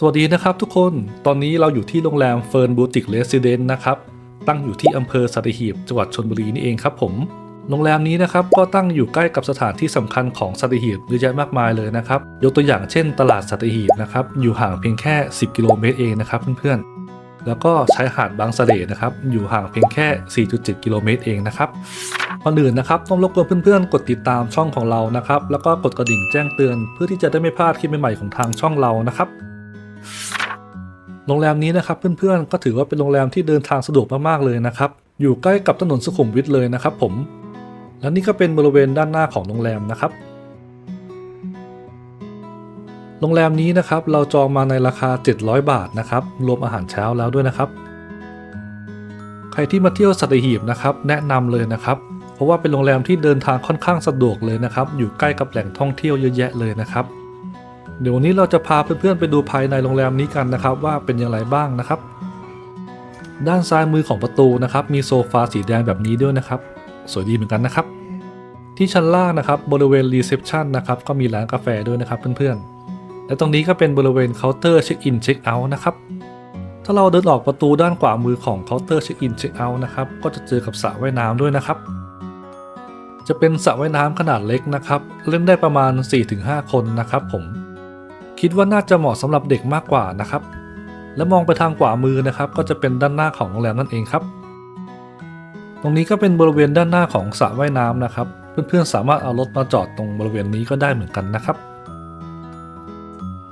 สวัสดีนะครับทุกคน ตอนนี้เราอยู่ที่โรงแรมเฟิร์นบูติกเรสซิเดนต์นะครับ ตั้งอยู่ที่อำเภอสัตหีบ จังหวัดชนบุรีนี่เองครับผม โรงแรมนี้นะครับก็ตั้งอยู่ใกล้กับสถานที่สำคัญของสัตหีบเยอะแยะมากมายเลยนะครับ ยกตัวอย่างเช่น ตลาดสัตหีบนะครับ อยู่ห่างเพียงแค่ 10 กิโลเมตรเองนะครับเพื่อนๆ แล้วก็ชายหาดบางสะเลนะครับ อยู่ห่างเพียงแค่ 4.7 กิโลเมตรเองนะครับก่อนอื่นนะครับต้องรบกวนเพื่อนๆ กดติดตามช่องของเรานะครับ แล้วก็กดกระดิ่งแจ้งเตือน เพื่อที่จะได้ไม่พลาดคลิปใหม่ๆของทางช่องเรานะครับ โรงแรมนี้นะครับเพื่อนๆก็ถือว่าเป็นโรงแรมที่เดินทางสะดวกมากๆเลยนะครับอยู่ใกล้กับถนนสุขุมวิทเลยนะครับผม และนี่ก็เป็นบริเวณด้านหน้าของโรงแรมนะครับ โรงแรมนี้นะครับเราจองมาในราคา 700 บาทนะครับรวมอาหารเช้าแล้วด้วยนะครับ ใครที่มาเที่ยวสัตหีบนะครับแนะนำเลยนะครับ เพราะว่าเป็นโรงแรมที่เดินทางค่อนข้างสะดวกเลยนะครับ อยู่ใกล้กับแหล่งท่องเที่ยวเยอะแยะเลยนะครับ เดี๋ยววันนี้เราจะพาเพื่อนๆไปดูภายในโรงแรมนี้กันนะครับ ว่าเป็นอย่างไรบ้างนะครับ ด้านซ้ายมือของประตูนะครับ มีโซฟาสีแดงแบบนี้ด้วยนะครับ สวยดีเหมือนกันนะครับ ที่ชั้นล่างนะครับบริเวณรีเซพชันนะครับก็มีร้านกาแฟด้วยนะครับเพื่อนๆ และตรงนี้ก็เป็นบริเวณเคาน์เตอร์เช็คอินเช็คเอาท์นะครับถ้าเราเดินออกประตูด้านขวามือของเคาน์เตอร์เช็คอินเช็คเอาท์นะครับก็จะเจอกับสระว่ายน้ำด้วยนะครับจะเป็นสระว่ายน้ำขนาดเล็กนะครับ เล่นได้ประมาณ 4-5 คนนะครับผม คิดว่าน่าจะเหมาะสำหรับเด็กมากกว่านะครับ และมองไปทางขวามือนะครับ ก็จะเป็นด้านหน้าของโรงแรมนั่นเองครับ ตรงนี้ก็เป็นบริเวณด้านหน้าของสระว่ายน้ำนะครับ เพื่อนๆสามารถเอารถมาจอดตรงบริเวณนี้ก็ได้เหมือนกันนะครับ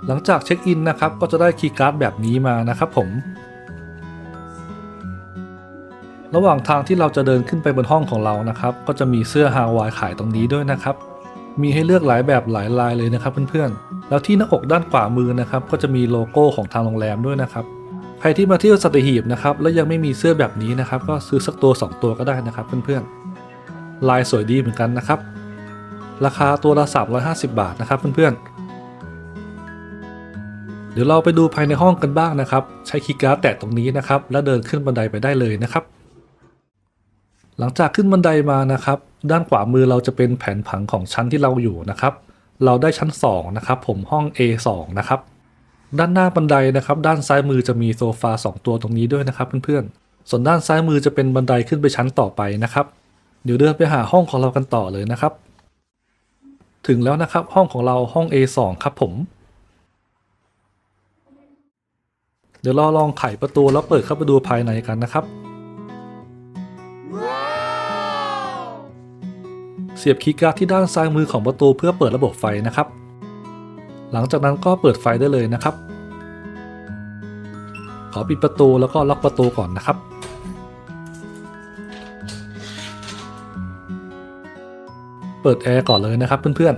หลังจากเช็คอินนะครับก็จะได้คีย์การ์ดแบบนี้มานะครับ ผมระหว่างทางที่เราจะเดินขึ้นไปบนห้องของเรานะครับ ก็จะมีเสื้อฮาวายขายตรงนี้ด้วยนะครับ มีให้เลือกหลายแบบหลายลายเลยนะครับเพื่อนๆ แล้วที่หน้าอกด้านขวามือนะครับก็จะมีโลโก้ของทางโรงแรมด้วยนะครับใครที่มาเที่ยวสัตหีบนะครับแล้วยังไม่มีเสื้อแบบนี้นะครับก็ซื้อสักตัว 2 ตัวก็ได้นะครับเพื่อนๆลายสวยดีเหมือนกันนะครับ ราคาตัวละ 350 บาทนะครับเพื่อนๆเดี๋ยวเราไปดูภายในห้องกันบ้างนะครับ ใช้คีย์การ์ดแตะตรงนี้นะครับ แล้วเดินขึ้นบันไดไปได้เลยนะครับ หลังจากขึ้นบันไดมานะครับ ด้านขวามือเราจะเป็นแผนผังของชั้นที่เราอยู่นะครับ เราได้ชั้น 2 นะครับ ผมห้อง A2 นะครับ ด้านหน้าบันไดนะครับ ด้านซ้ายมือจะมีโซฟา 2 ตัวตรงนี้ด้วยนะครับเพื่อนๆ ส่วนด้านซ้ายมือจะเป็นบันไดขึ้นไปชั้นต่อไปนะครับ เดี๋ยวเดินไปหาห้องของเรากันต่อเลยนะครับ ถึงแล้วนะครับห้องของเราห้อง A2 ครับผม เดี๋ยวเราลองไขประตูแล้วเปิดเข้าไปดูภายในกันนะครับ สียบคีย์การ์ดที่ด้านซ้ายมือของประตูเพื่อเปิดระบบไฟนะครับ หลังจากนั้นก็เปิดไฟได้เลยนะครับ ขอปิดประตูแล้วก็ล็อกประตูก่อนนะครับ เปิดแอร์ก่อนเลยนะครับเพื่อน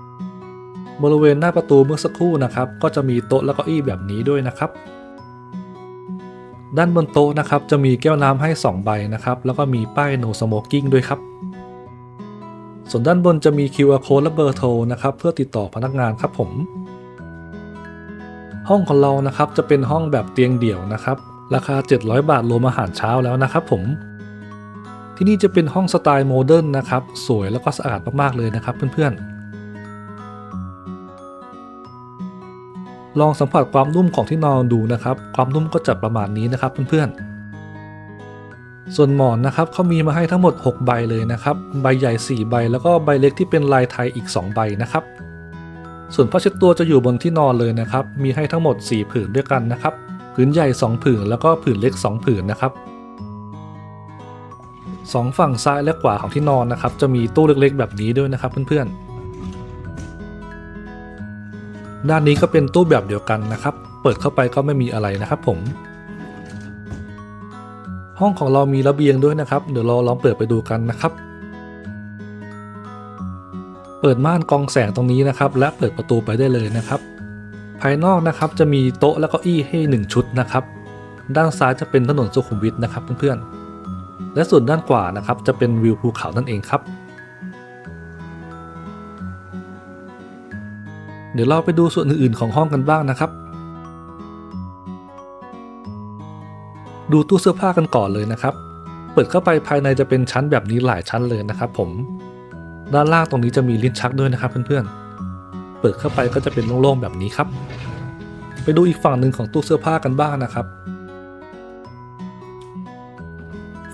ๆบริเวณหน้าประตูเมื่อสักครู่นะครับ ก็จะมีโต๊ะและเก้าอี้แบบนี้ด้วยนะครับ ด้านบนโต๊ะนะครับจะมีแก้วน้ำให้ 2 ใบนะครับ แล้วก็มีป้าย no smoking ด้วยครับ ส่วนด้านบนจะมี QR code และเบอร์โทรนะครับ เพื่อติดต่อพนักงานครับผม ห้องของเรานะครับจะเป็นห้องแบบเตียงเดี่ยวนะครับ ราคา 700 บาทรวมอาหารเช้าแล้วนะครับผม ที่นี่จะเป็นห้องสไตล์โมเดิร์นนะครับ สวยแล้วก็สะอาดมากๆเลยนะครับเพื่อนๆ ลองสัมผัสความนุ่มของที่นอนดูนะครับ ความนุ่มก็จะประมาณนี้นะครับเพื่อนๆ ส่วนหมอนนะครับเขามีมาให้ทั้งหมด 6 ใบเลยนะครับ ใบใหญ่ 4 ใบ แล้วก็ใบเล็กที่เป็นลายไทยอีก 2 ใบนะครับ ส่วนผ้าเช็ดตัวจะอยู่บนที่นอนเลยนะครับ มีให้ทั้งหมด 4 ผืนด้วยกันนะครับ ผืนใหญ่ 2 ผืนแล้วก็ผืนเล็ก 2 ผืนนะครับสองฝั่งซ้ายและขวาของที่นอนนะครับ จะมีตู้เล็กๆ แบบนี้ด้วยนะครับเพื่อนๆ ด้านนี้ก็เป็นตู้แบบเดียวกันนะครับ เปิดเข้าไปก็ไม่มีอะไรนะครับผม ห้องของเรามีระเบียงด้วยนะครับ เดี๋ยวเราลองเปิดไปดูกันนะครับ เปิดม่านกองแสงตรงนี้นะครับ และเปิดประตูไปได้เลยนะครับ ภายนอกนะครับจะมีโต๊ะและเก้าอี้ให้ 1 ชุดนะครับ ด้านซ้ายจะเป็นถนนสุขุมวิทนะครับเพื่อนๆ และส่วนด้านขวานะครับจะเป็นวิวภูเขานั่นเองครับ เดี๋ยวเราไปดูส่วนอื่นๆของห้องกันบ้างนะครับ ดูตู้เสื้อผ้ากันก่อนเลยนะครับ เปิดเข้าไปภายในจะเป็นชั้นแบบนี้หลายชั้นเลยนะครับ ผม ด้านล่างตรงนี้จะมีลิ้นชักด้วยนะครับเพื่อนๆ เปิดเข้าไปก็จะเป็นโล่งๆแบบนี้ครับ ไปดูอีกฝั่งหนึ่งของตู้เสื้อผ้ากันบ้างนะครับ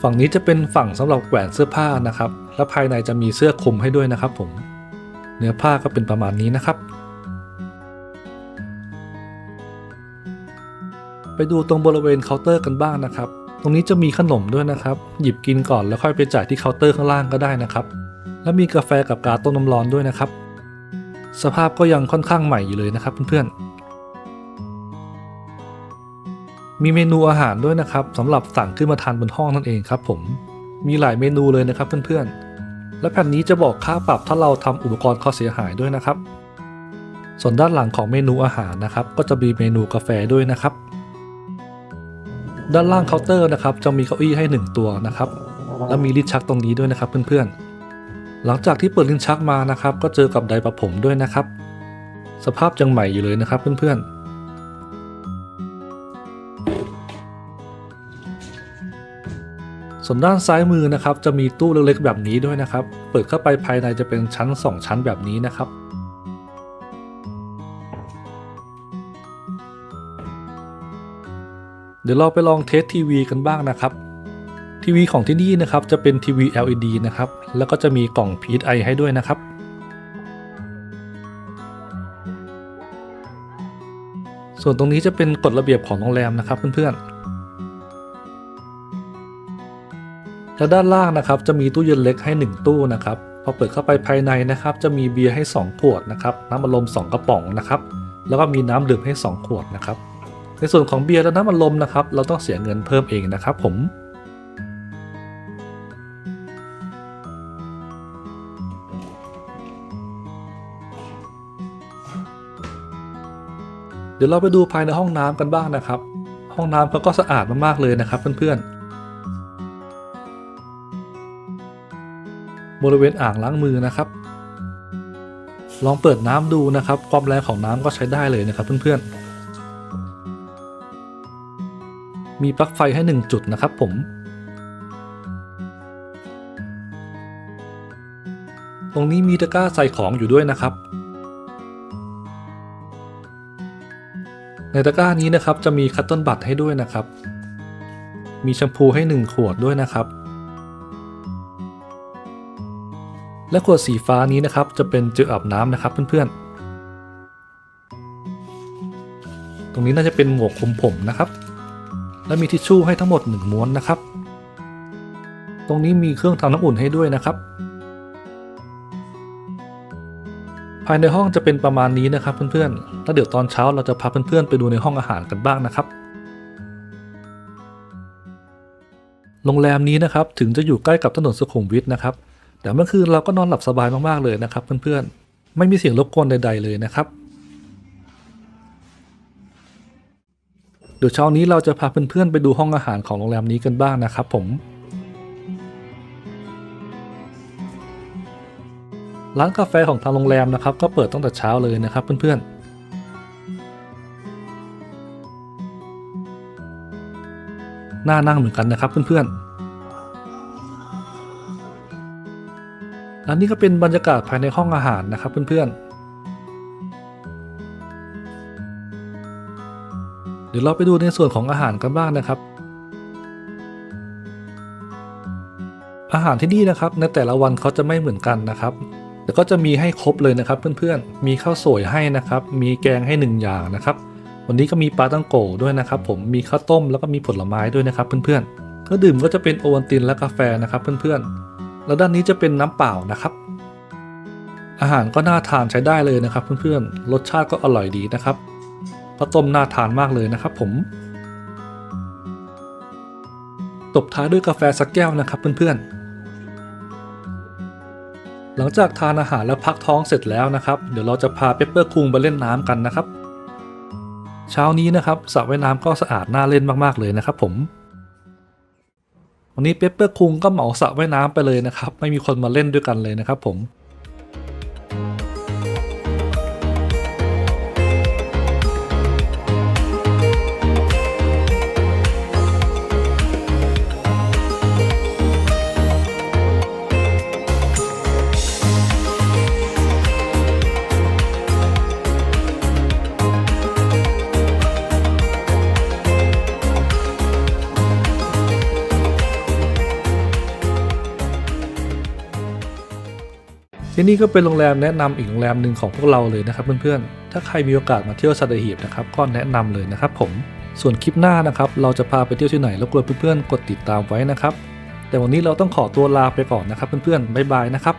ฝั่งนี้จะเป็นฝั่งสำหรับแหวนเสื้อผ้านะครับ และภายในจะมีเสื้อคลุมให้ด้วยนะครับ ผมเนื้อผ้าก็เป็นประมาณนี้นะครับ ไปดูตรงบริเวณเคาน์เตอร์กันบ้างนะครับ ตรงนี้จะมีขนมด้วยนะครับ หยิบกินก่อนแล้วค่อยไปจ่ายที่เคาน์เตอร์ข้างล่างก็ได้นะครับ และมีกาแฟกับกาต้มน้ำร้อนด้วยนะครับ สภาพก็ยังค่อนข้างใหม่อยู่เลยนะครับเพื่อนๆ มีเมนูอาหารด้วยนะครับสำหรับสั่งขึ้นมาทานบนห้องนั่นเองครับ ผม มีหลายเมนูเลยนะครับเพื่อนๆ และแผ่นนี้จะบอกค่าปรับถ้าเราทำอุปกรณ์เขาเสียหายด้วยนะครับ ส่วนด้านหลังของเมนูอาหารนะครับ ก็จะมีเมนูกาแฟด้วยนะครับ ด้านล่างเคาน์เตอร์นะครับจะมีเก้าอี้ให้ 1 ตัวนะครับ และมีลิ้นชักตรงนี้ด้วยนะครับเพื่อนๆ หลังจากที่เปิดลิ้นชักมานะครับ ก็เจอกับไดร์ประผมด้วยนะครับ สภาพยังใหม่อยู่เลยนะครับเพื่อนๆส่วนด้านซ้ายมือนะครับจะมีตู้เล็กๆแบบนี้ด้วยนะครับ เปิดเข้าไปภายในจะเป็นชั้น 2 ชั้นแบบนี้นะครับ เดี๋ยวเราไปลองเทสทีวีกันบ้างนะครับ ทีวีของที่นี่นะครับจะเป็นทีวี LED นะครับ แล้วก็จะมีกล่อง PSI ให้ด้วยนะครับ ส่วนตรงนี้จะเป็นกฎระเบียบของโรงแรมนะครับเพื่อนๆและด้านล่างนะครับจะมีตู้เย็นเล็กให้ 1 ตู้นะครับพอเปิดเข้าไปภายในนะครับ จะมีเบียร์ให้ 2 ขวดนะครับน้ำอัดลม2 กระป๋องนะครับ แล้วก็มีน้ำดื่มให้ 2 ขวดนะครับ ในส่วนของเบียร์และน้ำอัดลมนะครับ เราต้องเสียเงินเพิ่มเองนะครับผมเดี๋ยวเราไปดูภายในห้องน้ำกันบ้างนะครับ ห้องน้ำเขาก็สะอาดมากๆเลยนะครับเพื่อนๆ บริเวณอ่างล้างมือนะครับ ลองเปิดน้ำดูนะครับ ความแรงของน้ำก็ใช้ได้เลยนะครับเพื่อนๆ มีปลั๊กไฟให้ 1 จุดนะครับผม ตรงนี้มีตะกร้าใส่ของอยู่ด้วยนะครับ ในตะกร้านี้นะครับจะมีคัตเติ้ลบัตให้ด้วยนะครับ มีแชมพูให้ 1 ขวดด้วยนะครับ และขวดสีฟ้านี้นะครับจะเป็นเจลอาบน้ำนะครับเพื่อนๆ ตรงนี้น่าจะเป็นหมวกคุมผมนะครับ และมีทิชชู่ให้ทั้งหมด 1 ม้วนนะครับ ตรงนี้มีเครื่องทำน้ำอุ่นให้ด้วยนะครับ ภายในห้องจะเป็นประมาณนี้นะครับเพื่อนๆ แล้วเดี๋ยวตอนเช้าเราจะพาเพื่อนๆไปดูในห้องอาหารกันบ้างนะครับโรงแรมนี้นะครับถึงจะอยู่ใกล้กับถนนสุขุมวิทนะครับ แต่เมื่อคืนเราก็นอนหลับสบายมากๆเลยนะครับ เพื่อนๆ ไม่มีเสียงรบกวนใด ๆเลยนะครับ เดี๋ยวเช้านี้เราจะพาเพื่อนๆไปดูห้องอาหารของโรงแรมนี้กันบ้างนะครับผม ร้านกาแฟของทางโรงแรมนะครับ ก็เปิดตั้งแต่เช้าเลยนะครับเพื่อนๆน่านั่งเหมือนกันนะครับเพื่อนๆและนี่ก็เป็นบรรยากาศภายในห้องอาหารนะครับเพื่อนๆ ดี๋ยวเราไปดูในส่วนของอาหารกันบ้างนะครับ อาหารที่นี่นะครับในแต่ละวันเขาจะไม่เหมือนกันนะครับแต่ก็จะมีให้ครบเลยนะครับเพื่อนๆ มีข้าวสวยให้นะครับ มีแกงให้หนึ่งอย่างนะครับ วันนี้ก็มีปลาตั้งโกด้วยนะครับ ผม มีข้าวต้มแล้วก็มีผลไม้ด้วยนะครับเพื่อนๆ เครื่องดื่มก็จะเป็นโอวัลตินและกาแฟนะครับเพื่อนๆ แล้วด้านนี้จะเป็นน้ำเปล่านะครับ อาหารก็น่าทานใช้ได้เลยนะครับเพื่อนๆ รสชาติก็อร่อยดีนะครับ ข้าวต้มน่าทานมากเลยนะครับผมตบท้ายด้วยกาแฟสักแก้วนะครับเพื่อนๆ หลังจากทานอาหารแล้วพักท้องเสร็จแล้วนะครับ เดี๋ยวเราจะพาเปปเปอร์คุงไปเล่นน้ำกันนะครับ เช้านี้นะครับสระว่ายน้ำก็สะอาดน่าเล่นมากๆเลยนะครับผม วันนี้เปปเปอร์คุงก็เหมาสระว่ายน้ำไปเลยนะครับ ไม่มีคนมาเล่นด้วยกันเลยนะครับผม ที่นี่ก็เป็นโรงแรมแนะนำอีกโรงแรมหนึ่งของพวกเราเลยนะครับเพื่อนๆ ถ้าใครมีโอกาสมาเที่ยวสัตหีบนะครับก็แนะนำเลยนะครับผม ส่วนคลิปหน้านะครับเราจะพาไปเที่ยวที่ไหนรบกวนเพื่อนๆกดติดตามไว้นะครับ แต่วันนี้เราต้องขอตัวลาไปก่อนนะครับเพื่อนๆบ๊ายบายนะครับ